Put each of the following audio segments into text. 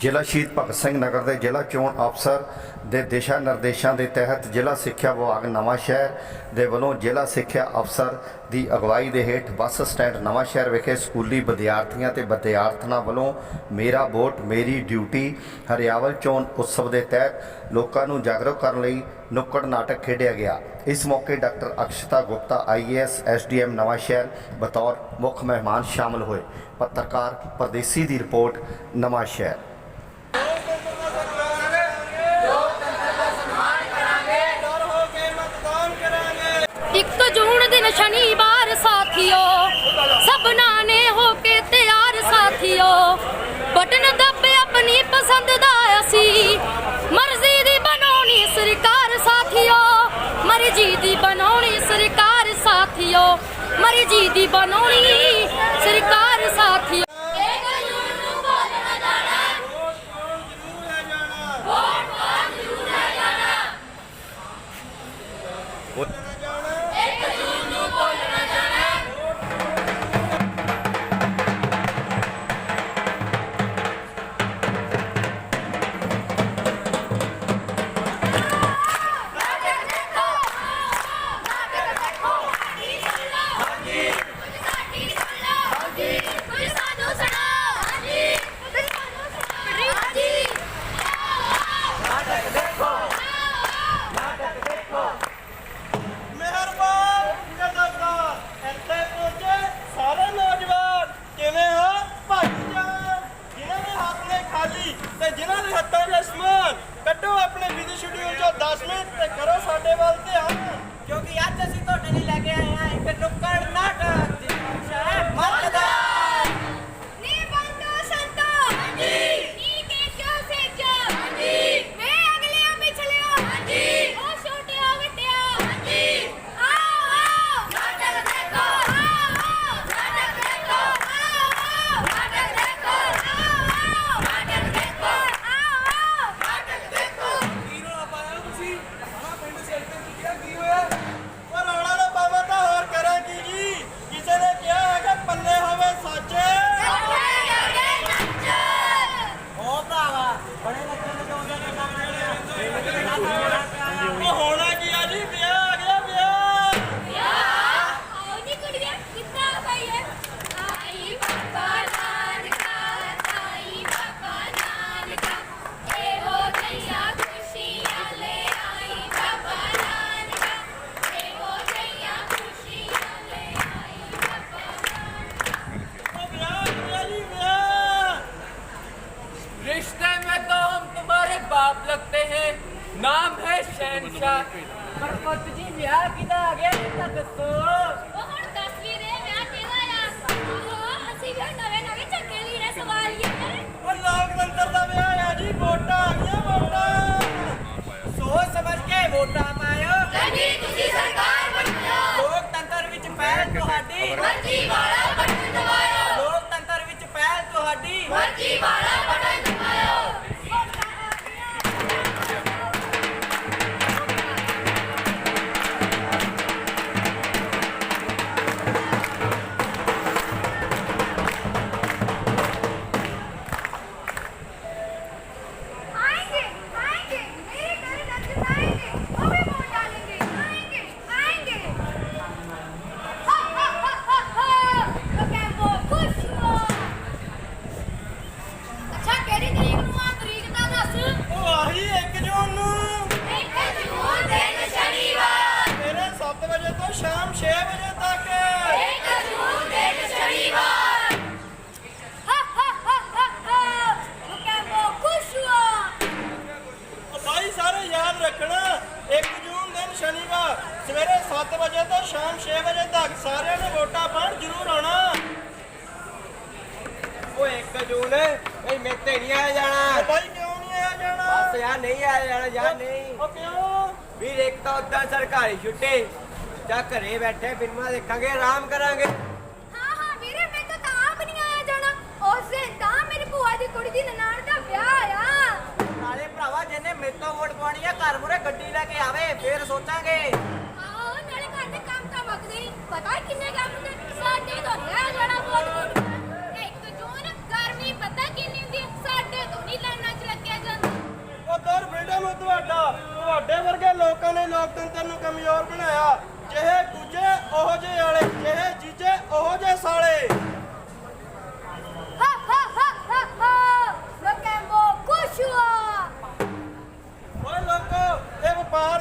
ਜ਼ਿਲ੍ਹਾ ਸ਼ਹੀਦ ਭਗਤ ਸਿੰਘ ਨਗਰ ਦੇ ਜ਼ਿਲ੍ਹਾ ਚੋਣ ਅਫਸਰ ਦੇ ਦਿਸ਼ਾ ਨਿਰਦੇਸ਼ਾਂ ਦੇ ਤਹਿਤ ਜ਼ਿਲ੍ਹਾ ਸਿੱਖਿਆ ਵਿਭਾਗ ਨਵਾਂ ਸ਼ਹਿਰ ਦੇ ਵੱਲੋਂ ਜ਼ਿਲ੍ਹਾ ਸਿੱਖਿਆ ਅਫਸਰ ਦੀ ਅਗਵਾਈ ਦੇ ਹੇਠ ਬੱਸ ਸਟੈਂਡ ਨਵਾਂ ਸ਼ਹਿਰ ਵਿਖੇ ਸਕੂਲੀ ਵਿਦਿਆਰਥੀਆਂ ਤੇ ਵਿਦਿਆਰਥਣਾਂ ਵੱਲੋਂ ਮੇਰਾ ਵੋਟ, ਮੇਰੀ ਡਿਊਟੀ, ਹਰਿਆਵਲ ਚੋਣ ਉਤਸਵ ਦੇ ਤਹਿਤ ਲੋਕਾਂ ਨੂੰ ਜਾਗਰੂਕ ਕਰਨ ਲਈ ਨੁੱਕੜ ਨਾਟਕ ਖੇਡਿਆ ਗਿਆ। ਇਸ ਮੌਕੇ doctor Akshata Gupta IAS SDM Nawanshahr, ਬਤੌਰ ਮੁੱਖ ਮਹਿਮਾਨ ਸ਼ਾਮਲ ਹੋਏ। ਪੱਤਰਕਾਰ ਪਰਦੇਸੀ ਦੀ ਰਿਪੋਰਟ, ਨਵਾਂ ਸ਼ਹਿਰ। ਸ਼ਨੀਵਾਰ ਸਾਥੀਓ ਸਭਨਾਂ ਨੇ ਹੋ ਕੇ ਤਿਆਰ ਸਾਥੀਓ। ਬਟਨ ਦੱਬੇ ਆਪਣੀ ਪਸੰਦ ਦਾ ਅਸੀਂ ਮਰਜ਼ੀ ਦੀ ਬਣਾਉਣੀ ਸਰਕਾਰ ਸਾਥੀਓ। ਮਰਜ਼ੀ ਦੀ ਬਣਾਉਣੀ ਸਰਕਾਰ ਸਾਥੀਓ ਮਰਜ਼ੀ ਦੀ ਬਣਾਉਣੀ ਸਰਕਾਰ ਸਾਥੀਓ। ਇੱਕ Pakistan. ਅੰਕਲ ਜੂ ਨੇ ਨਹੀਂ ਮੇਤੇ ਨਹੀਂ ਆਇਆ ਜਾਣਾ। ਬਾਈ ਕਿਉਂ ਨਹੀਂ ਆਇਆ ਜਾਣਾ? ਬਸ ਯਾਰ ਨਹੀਂ ਆਇਆ ਜਾਣਾ ਯਾਰ ਨਹੀਂ। ਉਹ ਕਿਉਂ? ਵੀਰ ਇੱਕ ਤਾਂ ਉਦਾਂ ਸਰਕਾਰੀ ਛੁੱਟੀ। ਜਾਂ ਘਰੇ ਬੈਠੇ ਫਿਲਮਾਂ ਦੇਖਾਂਗੇ ਆਰਾਮ ਕਰਾਂਗੇ। ਹਾਂ ਹਾਂ ਵੀਰੇ ਮੈਂ ਤਾਂ ਤਾਂ ਆਪ ਨਹੀਂ ਆਇਆ ਜਾਣਾ। ਉਸ ਦਿਨ ਤਾਂ ਮੇਰੀ ਭੂਆ ਦੀ ਕੁੜੀ ਦੀ ਨਨਾਣ ਦਾ ਵਿਆਹ ਆ ਨਾਲੇ ਭਰਾਵਾ ਜਿਹਨੇ ਮੇਰੇ ਤੋਂ ਵੋਟ ਪਾਣੀ ਆ ਘਰ ਮੁਰੇ ਗੱਡੀ ਲੈ ਕੇ ਆਵੇ ਫੇਰ ਸੋਚਾਂਗੇ। ਆਹੋ ਨਾਲੇ ਘਰ ਦੇ ਕੰਮ ਤਾਂ ਮੁੱਕਦੇ ਨਹੀਂ ਪਤਾ ਕਿੰਨੇ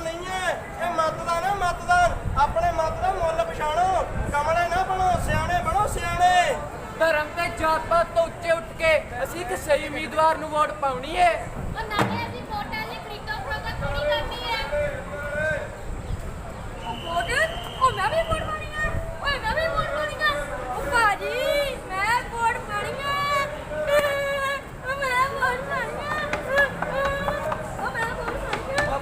ਨਹੀਂ ਹੈ। ਇਹ ਮਤਦਾਨ ਹੈ, ਮਤਦਾਨ। ਆਪਣੇ ਮਤ ਦਾ ਮੁੱਲ ਪਛਾਣੋ। ਕਮਲੇ ਨਾ ਬਣੋ, ਸਿਆਣੇ ਬਣੋ, ਸਿਆਣੇ। ਧਰਮ ਤੇ ਜਾਤ ਪਾਤ ਤੋਂ ਉੱਚੇ ਉੱਠ ਕੇ ਅਸੀਂ ਇੱਕ ਸਹੀ ਉਮੀਦਵਾਰ ਨੂੰ ਵੋਟ ਪਾਉਣੀ ਹੈ ਉਹ ਨਾਲੇ ਅਸੀਂ ਵੋਟਾਂ ਲਈ ਖਰੀਦੋ ਫਰੋਖਤ ਥੋੜੀ ਕਰਨੀ ਹੈ ਉਹ ਵੋਟ ਉਹ ਮੈਂ ਵੀ ਵੋਟ ਪਾਣੀ ਆ ਓਏ ਮੈਂ ਵੀ ਵੋਟ ਪਾਣੀ ਆ ਉਹ ਭਾਜੀ ਮੈਂ ਵੋਟ ਪਾਣੀ ਆ ਉਹ ਮੈਂ ਵੋਟ ਪਾਣੀ ਆ ਉਹ ਮੈਂ ਵੋਟ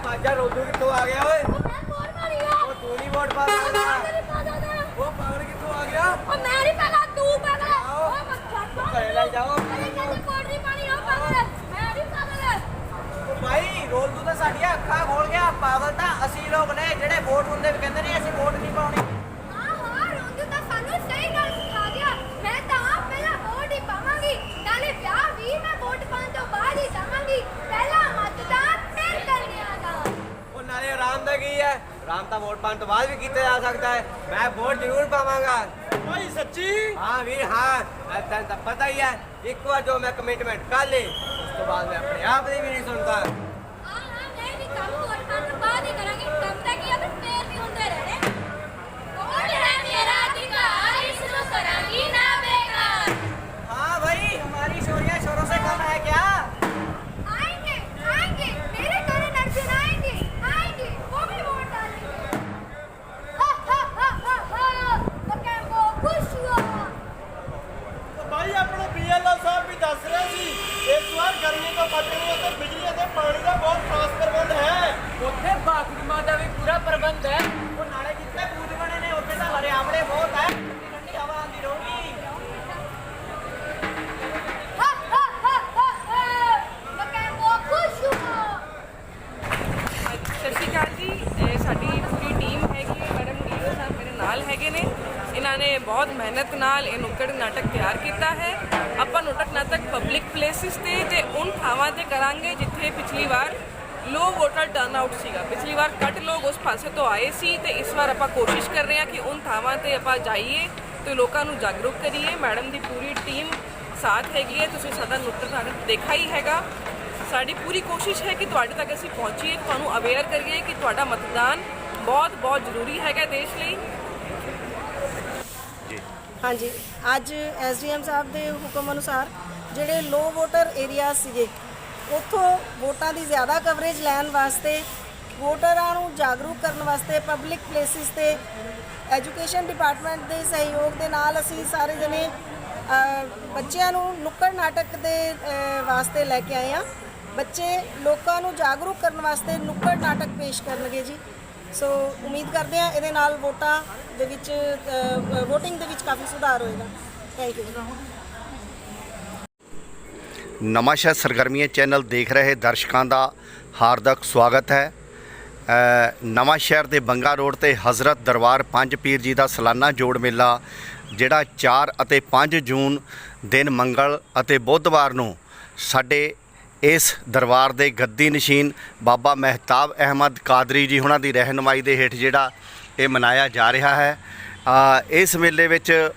ਪਾਣੀ ਰੋਦੂ ਕਿੱਥੋਂ ਆ ਗਿਆ ਓਏ? ਉਹ ਮੈਂ ਵੋਟ ਪਾਣੀ ਆ। ਉਹ ਤੂੰ ਨਹੀਂ ਵੋਟ ਪਾ ਉਹ ਸਕਦਾ ਮੈਂ ਨਹੀਂ ਪਾ ਸਕਦਾ ਉਹ ਪਾਗਲ ਕਿੱਥੋਂ ਆ ਗਿਆ? ਉਹ ਮੈਂ ਨਹੀਂ ਪਗਾ ਤੂੰ ਪਗਾ ਉਹ ਮੈਂ ਛੱਡ ਘਰੇ ਲੈ ਜਾਓ। ਅਰੇ ਕਹਿੰਦੇ ਵੋਟ ਨਹੀਂ ਪਾਣੀ ਉਹ ਪਗਾ ਮੈਂ ਨਹੀਂ ਪਗਾ ਭਾਈ ਰੋਲ ਤਾਂ ਸਾਡੀਆਂ ਅੱਖਾਂ ਖੋਲ ਗਿਆ। ਪਾਗਲ ਤਾਂ ਅਸੀਂ ਲੋਕ ਨੇ ਜਿਹੜੇ ਵੋਟ ਹੁੰਦੇ ਵੀ ਕਹਿੰਦੇ ਨੇ ਅਸੀਂ ਵੋਟ ਨਹੀਂ ਪਾਉਣੀ ਹਾਂ ਹਾਂ ਰੋਂਦੂ ਤਾਂ ਸਾਨੂੰ ਸਹੀ ਗੱਲ ਸਿਖਾ ਗਿਆ ਮੈਂ ਤਾਂ ਆਪ ਪਹਿਲਾਂ ਵੋਟ ਹੀ ਪਾਵਾਂਗੀ ਨਾਲੇ ਵਿਆਹ ਵੀ ਮੈਂ ਵੋਟ ਪਾਉਣ ਤੋਂ ਬਾਅਦ ਹੀ ਜਾਵਾਂਗੀ ਪਹਿਲਾਂ ਮਤਦਾਨ ਫਿਰ ਕਰਨਿਆਂ ਦਾ ਉਹ ਨਾਲੇ ਆਰਾਮ ਦਾ ਕੀ ਹੈ ਤਾਂ ਵੋਟ ਪਾਉਣ ਤੋਂ ਬਾਅਦ ਵੀ ਕੀਤਾ ਜਾ ਸਕਦਾ ਹੈ। ਮੈਂ ਵੋਟ ਜ਼ਰੂਰ ਪਾਵਾਂਗਾ। ਓਏ ਸੱਚੀ? ਹਾਂ ਵੀਰ ਹਾਂ। ਐਦਾਂ ਤਾਂ ਪਤਾ ਹੀ ਹੈ ਇੱਕ ਵਾਰ ਜੋ ਮੈਂ ਕਮਿਟਮੈਂਟ ਕਰ ਲਈ ਉਸ ਤੋਂ ਬਾਅਦ ਮੈਂ ਆਪਣੇ ਆਪ ਦੀ ਵੀ ਨਹੀਂ ਸੁਣਦਾ। ਪਲੇਸਿਸ ਤੇ ਤੇ ਉਨ ਥਾਵਾਂ ਤੇ ਕਰਾਂਗੇ ਜਿੱਥੇ ਪਿਛਲੀ ਵਾਰ ਲੋ ਵੋਟਰ ਟਰਨ ਆਊਟ ਸੀਗਾ। ਪਿਛਲੀ ਵਾਰ ਘੱਟ ਲੋਕ ਉਸ ਪਾਸੇ ਤੋਂ ਆਏ ਸੀ ਤੇ ਇਸ ਵਾਰ ਆਪਾਂ ਕੋਸ਼ਿਸ਼ ਕਰ ਰਹੇ ਹਾਂ ਕਿ ਉਨ ਥਾਵਾਂ ਤੇ ਆਪਾਂ ਜਾਈਏ ਤੇ ਲੋਕਾਂ ਨੂੰ ਜਾਗਰੂਕ ਕਰੀਏ। ਮੈਡਮ ਦੀ ਪੂਰੀ ਟੀਮ ਸਾਥ ਹੈਗੀ ਹੈ। ਤੁਸੀਂ ਸਾਡਾ ਨੁੱਕੜ ਨਾਟਕ ਦੇਖਾ ਹੀ ਹੈਗਾ। ਸਾਡੀ ਪੂਰੀ ਕੋਸ਼ਿਸ਼ ਹੈ ਕਿ ਤੁਹਾਡੇ ਤੱਕ ਅਸੀਂ ਪਹੁੰਚੀਏ ਤੁਹਾਨੂੰ ਅਵੇਅਰ ਕਰੀਏ ਕਿ ਤੁਹਾਡਾ ਮਤਦਾਨ ਬਹੁਤ ਬਹੁਤ ਜ਼ਰੂਰੀ ਹੈਗਾ ਦੇਸ਼ ਲਈ। ਹਾਂਜੀ। ਅੱਜ ਐਸਡੀਐਮ ਸਾਹਿਬ ਦੇ ਹੁਕਮ ਅਨੁਸਾਰ ਜਿਹੜੇ ਲੋ ਵੋਟਰ ਏਰੀਆ ਸੀਗੇ, ਉੱਥੋਂ ਵੋਟਾਂ ਦੀ ਜ਼ਿਆਦਾ ਕਵਰੇਜ ਲੈਣ ਵਾਸਤੇ, ਵੋਟਰਾਂ ਨੂੰ ਜਾਗਰੂਕ ਕਰਨ ਵਾਸਤੇ ਪਬਲਿਕ ਪਲੇਸਿਸ ਤੇ ਐਜੂਕੇਸ਼ਨ ਡਿਪਾਰਟਮੈਂਟ ਦੇ ਸਹਿਯੋਗ ਦੇ ਨਾਲ ਅਸੀਂ ਸਾਰੇ ਜਣੇ ਬੱਚਿਆਂ ਨੂੰ ਨੁੱਕੜ ਨਾਟਕ ਦੇ ਵਾਸਤੇ ਲੈ ਕੇ ਆਏ ਆ ਬੱਚੇ ਲੋਕਾਂ ਨੂੰ ਜਾਗਰੂਕ ਕਰਨ ਵਾਸਤੇ ਨੁੱਕੜ ਨਾਟਕ ਪੇਸ਼ ਕਰਨਗੇ ਜੀ। ਸੋ ਉਮੀਦ ਕਰਦੇ ਆ ਇਹਦੇ ਨਾਲ ਵੋਟਾਂ ਦੇ ਵਿੱਚ VOTING ਦੇ ਵਿੱਚ ਕਾਫੀ ਸੁਧਾਰ ਹੋਏਗਾ। ਥੈਂਕ ਯੂ ਨਵਾਂਸ਼ਹਿਰ ਸਰਗਰਮੀਆਂ ਚੈਨਲ ਦੇਖ ਰਹੇ ਦਰਸ਼ਕਾਂ ਦਾ ਹਾਰਦਕ ਸਵਾਗਤ ਹੈ। ਅ, ਨਵਾਂਸ਼ਹਿਰ ਦੇ ਬੰਗਾ ਰੋਡ ਤੇ ਹਜ਼ਰਤ ਦਰਬਾਰ ਪੰਜ ਪੀਰ ਜੀ ਦਾ ਸਾਲਾਨਾ ਜੋੜ ਮੇਲਾ ਜਿਹੜਾ 4 ਅਤੇ 5 ਜੂਨ ਦਿਨ ਮੰਗਲ ਅਤੇ ਬੁੱਧਵਾਰ ਨੂੰ ਸਾਡੇ ਇਸ ਦਰਬਾਰ ਦੇ ਗੱਦੀ ਨਸ਼ੀਨ ਬਾਬਾ ਮਹਿਤਾਬ ਅਹਿਮਦ ਕਾਦਰੀ ਜੀ ਉਹਨਾਂ ਦੀ ਰਹਿਨਮਾਈ ਦੇ ਹੇਠ ਜਿਹੜਾ ਇਹ ਮਨਾਇਆ ਜਾ ਰਿਹਾ ਹੈ। ਇਸ ਮੇਲੇ ਵਿੱਚ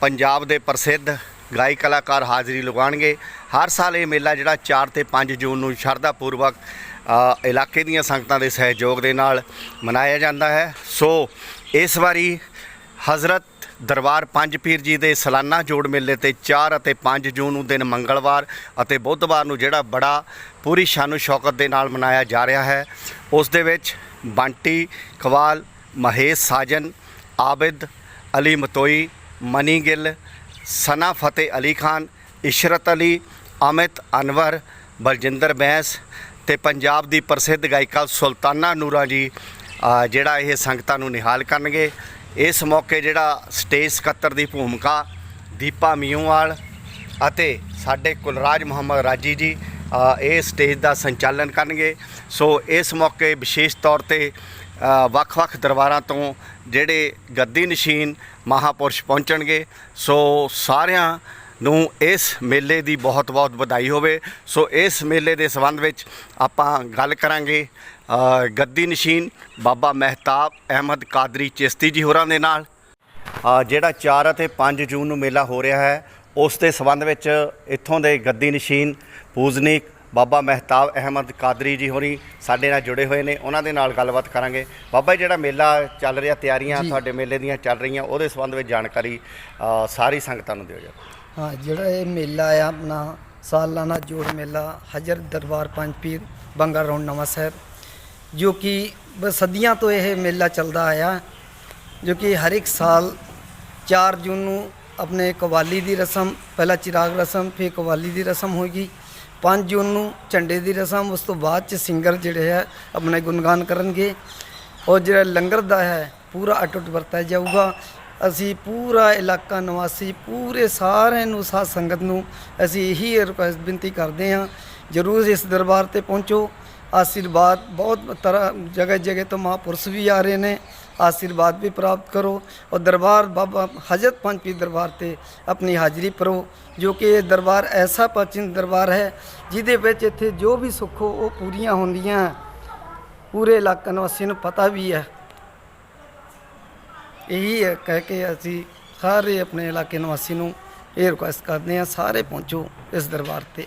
ਪੰਜਾਬ ਦੇ ਪ੍ਰਸਿੱਧ ਗਾਇਕ ਕਲਾਕਾਰ ਹਾਜ਼ਰੀ ਲਗਾਉਣਗੇ। ਹਰ ਸਾਲ ਇਹ ਮੇਲਾ ਜਿਹੜਾ 4 ਤੇ 5 ਜੂਨ ਨੂੰ ਸ਼ਰਧਾ ਪੂਰਵਕ ਇਲਾਕੇ ਦੀਆਂ ਸੰਗਤਾਂ ਦੇ ਸਹਿਯੋਗ ਦੇ ਨਾਲ ਮਨਾਇਆ ਜਾਂਦਾ ਹੈ। ਸੋ ਇਸ ਵਾਰੀ ਹਜ਼ਰਤ ਦਰਬਾਰ ਪੰਜ ਪੀਰ ਜੀ ਦੇ ਸਾਲਾਨਾ ਜੋੜ ਮੇਲੇ ਤੇ 4 ਅਤੇ 5 ਜੂਨ ਨੂੰ ਦਿਨ ਮੰਗਲਵਾਰ ਅਤੇ ਬੁੱਧਵਾਰ ਨੂੰ ਜਿਹੜਾ ਬੜਾ ਪੂਰੀ ਸ਼ਾਨੋ ਸ਼ੌਕਤ ਦੇ ਨਾਲ ਮਨਾਇਆ ਜਾ ਰਿਹਾ ਹੈ। ਉਸ ਦੇ ਵਿੱਚ ਬੰਟੀ, ਕਵਾਲ, ਮਹੇਸ਼ ਸਾਜਨ, ਆਬਿਦ, ਅਲੀ ਮਤੋਈ, ਮਨੀ ਗਿੱਲ, ਸਨਾ ਫਤਿਹ ਅਲੀ ਖਾਨ, ਇਸ਼ਰਤ ਅਲੀ ਅਮਿਤ ਅਨਵਰ, ਬਲਜਿੰਦਰ ਬੈਂਸ ਤੇ ਪੰਜਾਬ ਦੀ ਪ੍ਰਸਿੱਧ ਗਾਇਕਾ ਸੁਲਤਾਨਾ ਨੂਰਾ ਜੀ ਜਿਹੜਾ ਇਹ ਸੰਗਤਾਂ ਨੂੰ ਨਿਹਾਲ ਕਰਨਗੇ। ਇਸ ਮੌਕੇ ਜਿਹੜਾ ਸਟੇਜ ਸਕੱਤਰ ਦੀ ਭੂਮਿਕਾ ਦੀਪਾ ਮੀਓਵਾਲ ਅਤੇ ਸਾਡੇ ਕੁਲਰਾਜ ਮੁਹੰਮਦ ਰਾਜੀ ਜੀ ਇਹ ਸਟੇਜ ਦਾ ਸੰਚਾਲਨ ਕਰਨਗੇ। ਸੋ ਇਸ ਮੌਕੇ ਵਿਸ਼ੇਸ਼ ਤੌਰ ਤੇ ਵੱਖ-ਵੱਖ ਦਰਬਾਰਾਂ ਤੋਂ ਜਿਹੜੇ ਗੱਦੀ ਨਸ਼ੀਨ ਮਹਾਪੁਰਸ਼ ਪਹੁੰਚਣਗੇ। ਸੋ ਸਾਰਿਆਂ ਨੂੰ ਇਸ ਮੇਲੇ ਦੀ ਬਹੁਤ-ਬਹੁਤ ਵਧਾਈ ਹੋਵੇ। ਸੋ ਇਸ ਮੇਲੇ ਦੇ ਸੰਬੰਧ ਵਿੱਚ ਆਪਾਂ ਗੱਲ ਕਰਾਂਗੇ ਗੱਦੀ ਨਸ਼ੀਨ ਬਾਬਾ ਮਹਿਤਾਬ ਅਹਿਮਦ ਕਾਦਰੀ ਚਿਸ਼ਤੀ ਜੀ ਹੋਰਾਂ ਦੇ ਨਾਲ। ਜਿਹੜਾ 4 ਅਤੇ 5 ਜੂਨ ਨੂੰ ਮੇਲਾ ਹੋ ਰਿਹਾ ਹੈ ਉਸ ਦੇ ਸੰਬੰਧ ਵਿੱਚ ਇੱਥੋਂ ਦੇ ਗੱਦੀ ਨਸ਼ੀਨ ਪੂਜਨੀਕ ਬਾਬਾ ਮਹਿਤਾਬ ਅਹਿਮਦ ਕਾਦਰੀ ਜੀ ਹੋਰੀ ਸਾਡੇ ਨਾਲ ਜੁੜੇ ਹੋਏ ਨੇ। ਉਹਨਾਂ ਦੇ ਨਾਲ ਗੱਲਬਾਤ ਕਰਾਂਗੇ। ਬਾਬਾ ਜੀ ਜਿਹੜਾ ਮੇਲਾ ਚੱਲ ਰਿਹਾ ਤਿਆਰੀਆਂ ਤੁਹਾਡੇ ਮੇਲੇ ਦੀਆਂ ਚੱਲ ਰਹੀਆਂ ਉਹਦੇ ਸੰਬੰਧ ਵਿੱਚ ਜਾਣਕਾਰੀ ਸਾਰੀ ਸੰਗਤਾਂ ਨੂੰ ਦਿਓ ਜੀ। ਹਾਂ, ਜਿਹੜਾ ਇਹ ਮੇਲਾ ਆ, ਆਪਣਾ ਸਾਲਾਨਾ ਜੋੜ ਮੇਲਾ ਹਜਰ ਦਰਬਾਰ ਪੰਜ ਪੀਰ ਬੰਗਾ ਰੌਂਡ ਨਵਾਂ ਸਾਹਿਬ, ਜੋ ਕਿ ਸਦੀਆਂ ਤੋਂ ਇਹ ਮੇਲਾ ਚੱਲਦਾ ਆਇਆ, ਜੋ ਕਿ ਹਰ ਇੱਕ ਸਾਲ 4 ਜੂਨ ਨੂੰ ਆਪਣੇ ਕਵਾਲੀ ਦੀ ਰਸਮ, ਪਹਿਲਾਂ ਚਿਰਾਗ ਰਸਮ, ਫਿਰ ਕਵਾਲੀ ਦੀ ਰਸਮ ਹੋਏਗੀ 5 ਜੂਨ ਨੂੰ ਝੰਡੇ ਦੀ ਰਸਮ, ਉਸ ਤੋਂ ਬਾਅਦ ਚ ਸਿੰਗਰ ਜਿਹੜੇ ਹੈ ਆਪਣੇ ਗੁਣਗਾਨ ਕਰਨਗੇ, ਔਰ ਜਿਹੜਾ ਲੰਗਰ ਦਾ ਹੈ, ਪੂਰਾ ਅਟੁੱਟ ਵਰਤਿਆ ਜਾਊਗਾ ਅਸੀਂ ਪੂਰਾ ਇਲਾਕਾ ਨਿਵਾਸੀ, ਪੂਰੇ ਸਾਰਿਆਂ ਨੂੰ, ਸਾਧ ਸੰਗਤ ਨੂੰ ਅਸੀਂ ਇਹੀ ਰਿਕੁਐਸਟ ਬੇਨਤੀ ਕਰਦੇ ਹਾਂ, ਜਰੂਰ ਇਸ ਦਰਬਾਰ ਤੇ ਪਹੁੰਚੋ। ਆਸ਼ੀਰਵਾਦ ਬਹੁਤ ਤਰ੍ਹਾਂ ਜਗ੍ਹਾ ਜਗ੍ਹਾ ਤੋਂ ਮਹਾਂਪੁਰਸ਼ ਵੀ ਆ ਰਹੇ ਨੇ। ਆਸ਼ੀਰਵਾਦ ਵੀ ਪ੍ਰਾਪਤ ਕਰੋ। ਔਰ ਦਰਬਾਰ ਬਾਬਾ ਹਜ਼ਰਤ ਪੰਜ ਪੀਰ ਦਰਬਾਰ ਤੇ ਆਪਣੀ ਹਾਜ਼ਰੀ ਭਰੋ, ਜੋ ਕਿ ਇਹ ਦਰਬਾਰ ਐਸਾ ਪ੍ਰਾਚੀਨ ਦਰਬਾਰ ਹੈ, ਜਿਹਦੇ ਵਿੱਚ ਇੱਥੇ ਜੋ ਵੀ ਸੁੱਖੋ ਉਹ ਪੂਰੀਆਂ ਹੁੰਦੀਆਂ। ਪੂਰੇ ਇਲਾਕਾ ਨਿਵਾਸੀਆਂ ਨੂੰ ਪਤਾ ਵੀ ਹੈ। ਇਹੀ ਹੈ, ਕਹਿ ਕੇ ਅਸੀਂ ਸਾਰੇ ਆਪਣੇ ਇਲਾਕੇ ਨਿਵਾਸੀ ਨੂੰ ਇਹ ਰਿਕੁਐਸਟ ਕਰਦੇ ਹਾਂ, ਸਾਰੇ ਪਹੁੰਚੋ ਇਸ ਦਰਬਾਰ ਤੇ।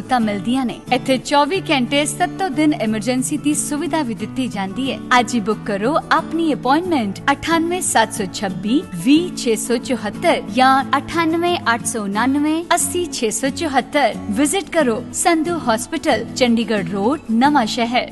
ਸਹੂਲਤਾਂ ਮਿਲਦੀਆਂ ਨੇ। ਇੱਥੇ 24 ਘੰਟੇ 7 ਦਿਨ ਐਮਰਜੈਂਸੀ ਦੀ ਸੁਵਿਧਾ ਵੀ ਦਿੱਤੀ ਜਾਂਦੀ ਹੈ। ਅੱਜ ਹੀ ਬੁੱਕ ਕਰੋ ਆਪਣੀ ਅਪਾਇੰਟਮੈਂਟ 98726 20674 ਜਾਂ 98899 80674 ਵਿਜ਼ਿਟ ਕਰੋ ਸੰਧੂ ਹਸਪੀਟਲ ਚੰਡੀਗੜ੍ਹ ਰੋਡ ਨਵਾਂ ਸ਼ਹਿਰ